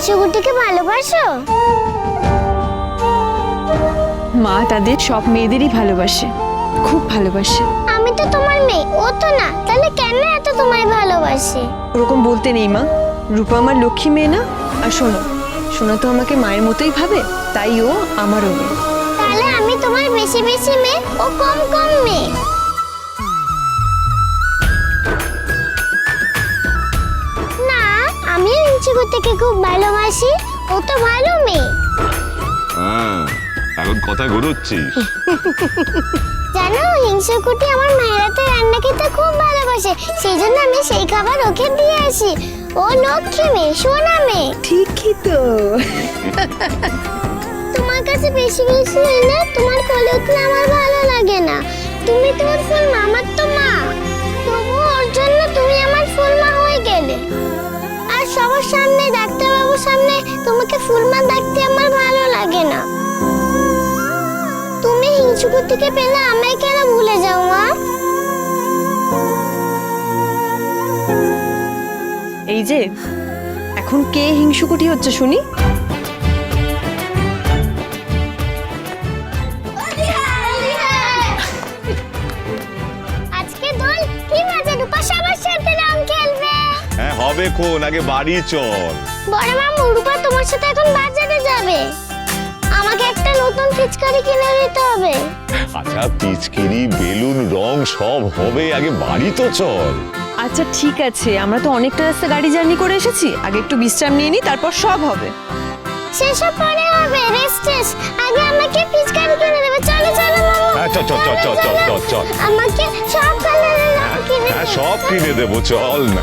হিংসুকুটিকে ভালোবাসো? মা তাদের সব মেয়েদেরই ভালোবাসে খুব ভালোবাসে। আমি তো তোমার মেয়ে ও তো না। তাহলে কেন এত তোমায় ভালোবাসে? ওরকম বলতে নেই মা। রূপা আমার লক্ষ্মী মেয়ে না। আর শোনো শোনো তো আমাকে মায়ের মতোই ভাবে তাই ও আমারও মেয়ে। তাহলে আমি তোমার বেশি বেশি মেয়ে ও কম কম মেয়ে। হিংসুকুটিকে খুব ভালোবাসি ও তো ভালো মেয়ে। হ্যাঁ এখন কথা ঘুরোচ্ছিস। জানো হিংসুকুটি আমার মায়ের হাতে রান্না খেতে খুব ভালোবাসে সেই জন্য আমি সেই খাবার ওকে দিয়ে আসি। ও লক্ষ্মী মেয়ে সোনা মেয়ে। ঠিকই তো। তোমার কাছে বেশি বেশি এলে তোমার কোলে উঠলে আমার ভালো লাগে না। তুমি তোমার ফুল মামার তো মা। সামনে তোমাকে ফুল মা ডাকতে আমার ভালো লাগে না। তুমি হিংসুকুটিকে পেলে আমায় কেন ভুলে যাও মা? এই যে এখন কে হিংসুকুটি হচ্ছে শুনি? হ্যাঁ হবে কোন আগে বাড়ি চল। বড় মামু রূপা তোমার সাথে এখন বাজারে যাবে। আমাকে একটা নতুন পিচকারি কিনে দিতে হবে। আচ্ছা পিচকিরি বেলুন রং সব হবে আগে বাড়ি তো চল। আচ্ছা ঠিক আছে আমরা তো অনেকটা রাস্তা গাড়ি জার্নি করে এসেছি। আগে একটু বিশ্রাম নিয়ে নিই তারপর সব হবে। সেসব পরে হবে রেস্ট রেস্ট আগে আমাকে পিচকারি কিনে দেবে। চলো চলো মামু হ্যাঁ চল চল চল চল চল চল চল। আমাকে সব কালারের রং কিনে হ্যাঁ সব কিনে দেবো চল না।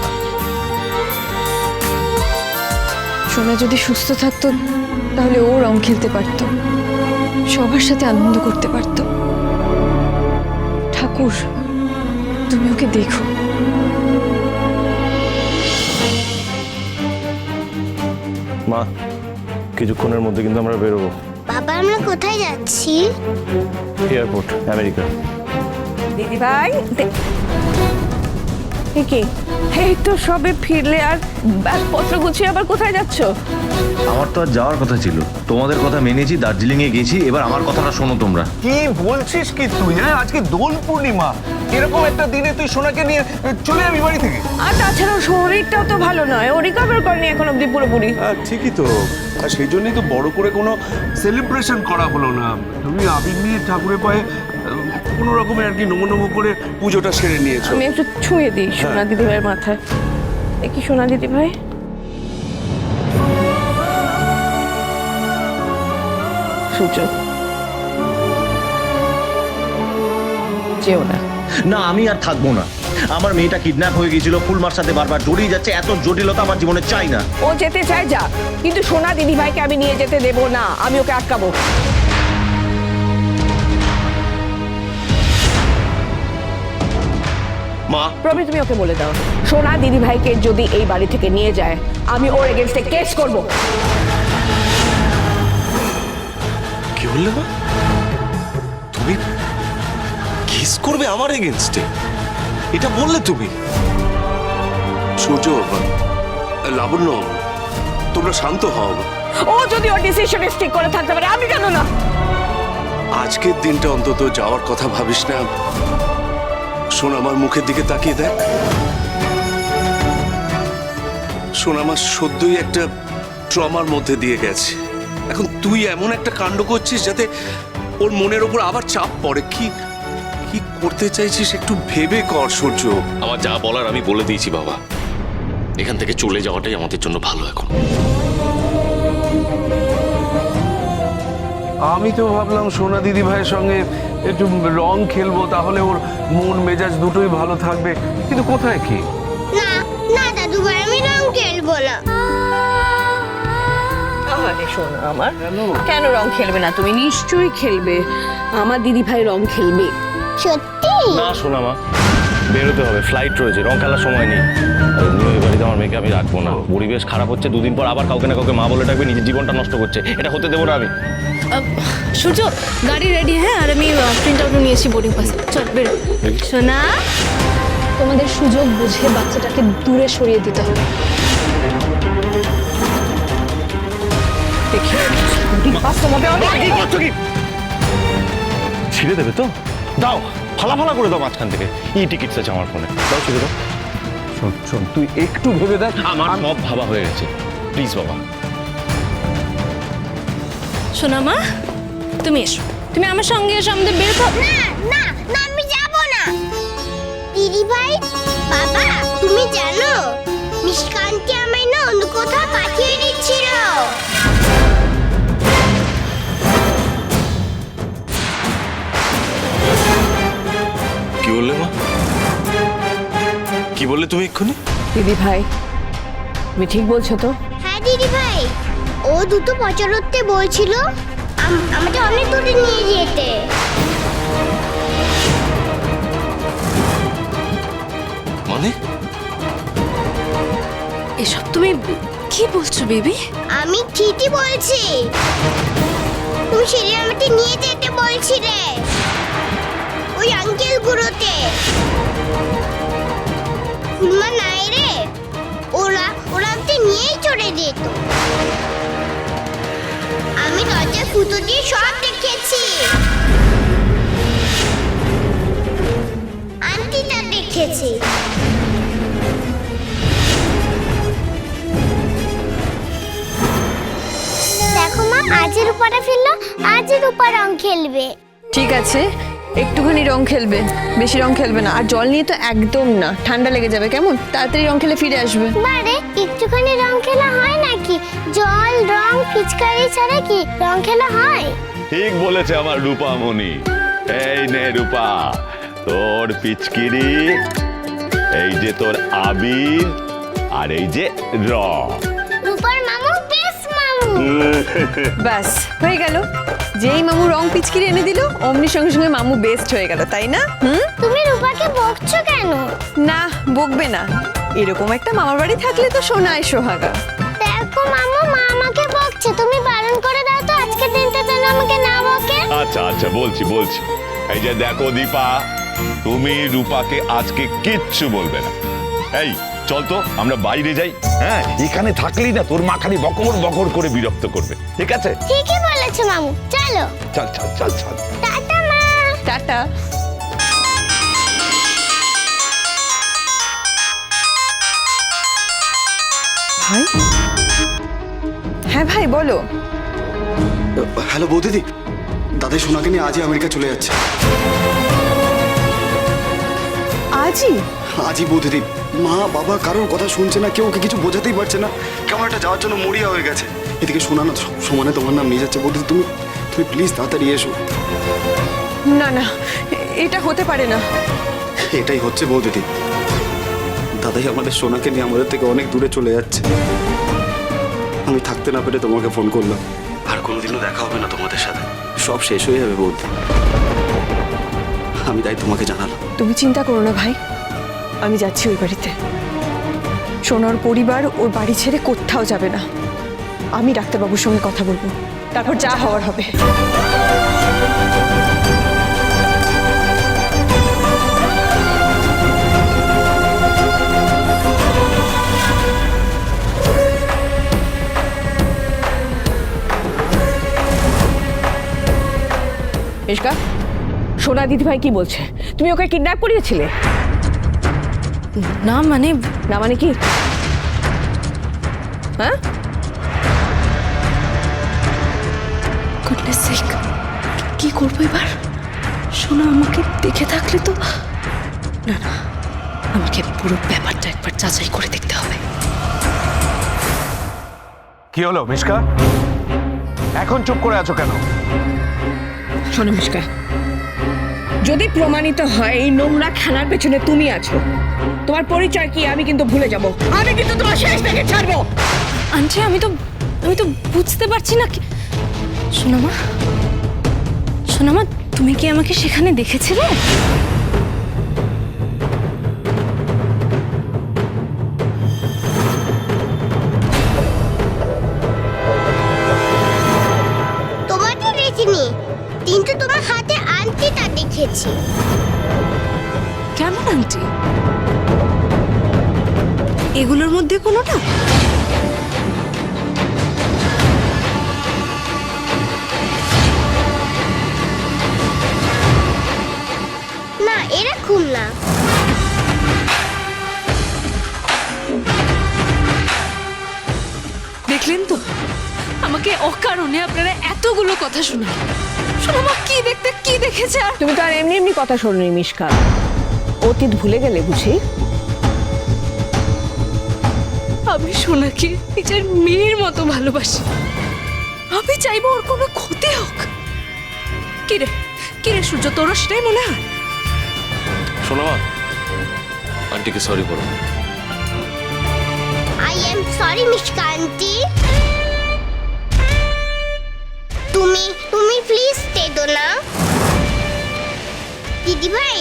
সোনা যদি সুস্থ থাকতো তাহলে ও রং খেলতে পারতো। সবার সাথে আনন্দ করতে পারতো। ঠাকুর তুমি ওকে দেখো। মা কিছুক্ষণের মধ্যে কিন্তু আমরা বেরোবো। বাবা আমরা কোথায় যাচ্ছি? Airport America. দিদি ভাই কি? এই তো সবে ফিরলে আর ব্যাগপত্র গুছিয়ে আবার কোথায় যাচ্ছ? আমার তো আর যাওয়ার কথা ছিল। তোমাদের কথা মেনেছি দার্জিলিং এ গেছি এবার আমার কথাটা শোনো তোমরা। কি বলছিস কি তুই হ্যাঁ? আজকে দোল পূর্ণিমা। এরকম একটা দিনে তুই সোনাকে নিয়ে চলে যাবি বাড়ি থেকে? আর তাছাড়া শরীরটাও তো ভালো নয়। ও রিকভার করেনি এখন অব্দি পুরোপুরি। হ্যাঁ ঠিকই তো। আর সেই জন্যই তো বড় করে কোনো সেলিব্রেশন করা হলো না। তুমি আবির নিয়ে ঠাকুরের পায়ে কোনো রকমের আর কি নমো নমো করে পুজোটা সেরে নিয়েছো? আমি একটু ছুঁয়ে দিই সোনা দিদি ভাইয়ের মাথায়। দেখি সোনা দিদি ভাই সুযোগ। যেও না। না আমি আর থাকব না। আমার মেয়েটা কিডন্যাপ হয়ে গিয়েছিল ফুলমার সাথে বারবার জড়িয়ে যাচ্ছে এত জটিলতা আমার জীবনে চাই না। ও যেতে চায় যা কিন্তু সোনা দিদি ভাইকে আমি নিয়ে যেতে দেবো না আমি ওকে আটকাবো। মা। প্রবীর তুমি ওকে বলে দাও। সোনা দিদি ভাইকে যদি এই বাড়ি থেকে নিয়ে যায় আমি ওর এগেনস্টে কেস করব। কি বললে মা? তুমি কিস করবে আমার এগেনস্টে এটা বললে তুমি? সূর্য লাবণ্য তোমরা শান্ত হও। ও যদি ওর ডিসিশনে স্টিক করে থাকতে পারে আমি কেন না। আজকের দিনটা অন্তত যাওয়ার কথা ভাবিস না। শোন, আমার মুখের দিকে তাকিয়ে দেখ। শোন, আমার সদ্যই একটা ট্রমার মধ্যে দিয়ে গেছে। এখন তুই এমন একটা কাণ্ড করছিস যাতে ওর মনের ওপর আবার চাপ পড়ে। কি কি করতে চাইছিস একটু ভেবে কর, সূর্য। আমার যা বলার আমি বলে দিয়েছি, বাবা। এখান থেকে চলে যাওয়াটাই আমাদের জন্য ভালো এখন। আমি তো ভাবলাম সোনা দিদি ভাইয়ের সঙ্গে একটু রং খেলব তাহলে ওর মন মেজাজ দুটোই ভালো থাকবে। কিন্তু কোথায় কি? না না দাদু ভাই আমি রং খেলব না। শোনো আমার কেন? রং খেলবে না? তুমি নিশ্চয়ই খেলবে। আমার দিদি ভাই রং খেলবে। সত্যি? না শোনা মা। বেরোতে হবে ফ্লাইট রয়েছে রং খেলার সময় নেই আর এমনিও এই বাড়িতে আমার মেয়েকে আমি রাখব না পরিবেশ খারাপ হচ্ছে দুদিন পর আবার কাউকে না কাউকে মা বলে ডাকবে নিজের জীবনটা নষ্ট করছে এটা হতে দেবো না আমি সূর্য গাড়ি রেডি হ্যাঁ আর আমি প্রিন্ট আউট নিয়েছি বোর্ডিং পাস চল বেরো সোনা তোমাদের সুযোগ বুঝে বাচ্চাটাকে দূরে সরিয়ে দিতে হবে কি ছিঁড়ে দেবে তো দাও ফালা ফালা করে দাও মাঝখান থেকে। ই টিকিট আছে আমার ফোনে দাও ছেড়ে দাও। শোন শোন তুই একটু ভেবে দেখ আমার সব ভাবা হয়ে গেছে। প্লিজ বাবা। শোনা মা তুমি এসো। তুমি আমার সঙ্গে এসো আমাদের বের না না না আমি যাব না। দিদি ভাই বাবা তুমি বললে তুমি এক্ষুনি? দিদি ভাই তুমি ঠিক বলছো তো? হ্যাঁ দিদি ভাই। ও দুটো পচারতে বলছিল আম- আমাকে অনেক দূরে নিয়ে যেতে। মানে? এসব তুমি কি বলছো বেবি? আমি ঠিকই বলছি। তুমি সেদিন আমাকে নিয়ে যেতে বলছিলে। ওই আঙ্কেল গুলোতে। ফুটো দিয়ে সব দেখেছি। আন্টিটা দেখেছি। দেখো মা, আজের উপরে ফেলল আজের উপর রং খেলবে। ঠিক আছে একটুখানি রং খেলবে বেশি রং খেলবে না। আর জল নিয়ে তো একদম না ঠান্ডা লেগে যাবে কেমন? তাড়াতাড়ি রং খেলে ফিরে আসবে। বারে একটুখানি রং খেলা হয় নাকি? জল রং পিচকারি ছাড়া কি রং খেলা হয়? ঠিক বলেছে আমার রূপামণি। এই নে রূপা তোর পিচকিরি এই যে তোর আবির আর এই যে রং। রূপার মামু বেশ মামু। ব্যাস হয়ে গেল। যেই মামু রং পিচকিরি এনে দিল অমনি সঙ্গে সঙ্গে মামু বেস্ট হয়ে গেল তাই না? হুম? তুমি রূপাকে বকছো কেন? না বকবে না। এরকম একটা মামার বাড়ি থাকলে তো সোনায় সোহাগা। দেখো মামু মা আমাকে বকছে। তুমি বারণ করে দাও তো আজকের দিনটা যেন আমাকে না বকে। আচ্ছা আচ্ছা বলছি বলছি। এই যে দেখো দীপা তুমি রূপাকে আজকে কিচ্ছু বলবে না। এই চল তো আমরা বাইরে যাই হ্যাঁ? এখানে থাকলেই না তোর মা খালি বকর বকর করে বিরক্ত করবে ঠিক আছে? ঠিকই বলেছ মামু? চলো। চল চল চল চল। টাটা মা। টাটা। ভাই? হ্যাঁ ভাই বলো। হ্যালো বৌদিদি। দাদাই সোনাকে নিয়ে আজই আমেরিকা চলে যাচ্ছে। আজই? আজই বৌদিদি। মা বাবা কারোর কথা শুনছে না কেউ ওকে কিছু বোঝাতেই পারছে না। কেমন একটা যাওয়ার জন্য মরিয়া হয়ে গেছে। এদিকে শোনা না সমানে তোমার নাম নিয়ে যাচ্ছে। বলতে তুমি তুমি প্লিজ তাড়াতাড়ি এসো। না না এটা হতে পারে না। এটাই হচ্ছে বৌদিদি। দাদাই আমাদের সোনাকে নিয়ে আমাদের থেকে অনেক দূরে চলে যাচ্ছে। আমি থাকতে না পেরে তোমাকে ফোন করলাম। আর কোনোদিনও দেখা হবে না তোমাদের সাথে। সব শেষ হয়ে যাবে বৌদি। আমি তাই তোমাকে জানালাম। তুমি চিন্তা করো না ভাই। আমি যাচ্ছি ওই বাড়িতে। সোনার পরিবার ওর বাড়ি ছেড়ে কোথাও যাবে না। আমি ডাক্তারবাবুর সঙ্গে কথা বলব। তারপর যা হওয়ার হবে। এসকা সোনা দিদি ভাই কি বলছে? তুমি ওকে কিডন্যাপ করিয়েছিলে? না মানে না মানে কি? হ্যাঁ? গুডনেস সেক কি করব এবার? সোনা আমাকে দেখে থাকলে তো না না আমাকে পুরো ব্যাপারটা একবার যাচাই করে দেখতে হবে। কি হলো মিশকা? এখন চুপ করে আছো কেন? শোনো মিশকা। যদি প্রমাণিত হয় এই নোংরা খেলার পেছনে তুমি আছো তোমার পরিচয় কি? আমি কিন্তু ভুলে যাব। আমি কিন্তু তোমার শেষ থেকে ছাড়বো। আন্টি আমি তো আমি তো বুঝতে পারছি না কি সোনামা? সোনামা তুমি কি আমাকে সেখানে দেখেছিলে? তোমাকে দেখিনি। কিন্তু তোমার হাতে আংটিটা দেখেছি। কেমন আন্টি? এগুলোর মধ্যে কোনোটা না? এরকম না দেখলেন তো? আমাকে অকারণে আপনারা এতগুলো কথা শোনান সোনামা কি দেখতে কি দেখেছে আর তুমি তো আর এমনি এমনি কথা শোনোনি মিশকা। অতীত ভুলে গেলে বুঝি? আমি সোনাকে নিজের মেয়ের মতো ভালোবাসি। আমি চাইব ওর কোনো ক্ষতি হোক। কিরে কিরে সূর্য তোরও সেটাই মনে হয়? শোনো মা আন্টিকে সরি বলো I am sorry Mishka auntie তুমি তুমি প্লিজ তেদো না। দিদি ভাই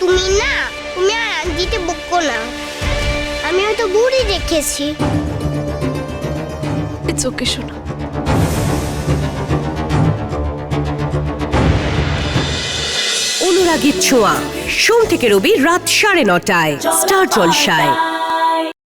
তুমি না তুমি আর আন্টিতে বকো না। আমি হয়তো বুড়ি দেখেছি। ইটস ওকে শোনা। অনুরাগীর ছোঁয়া। সোম থেকে রবি রাত সাড়ে নটায়। স্টার জলসায়।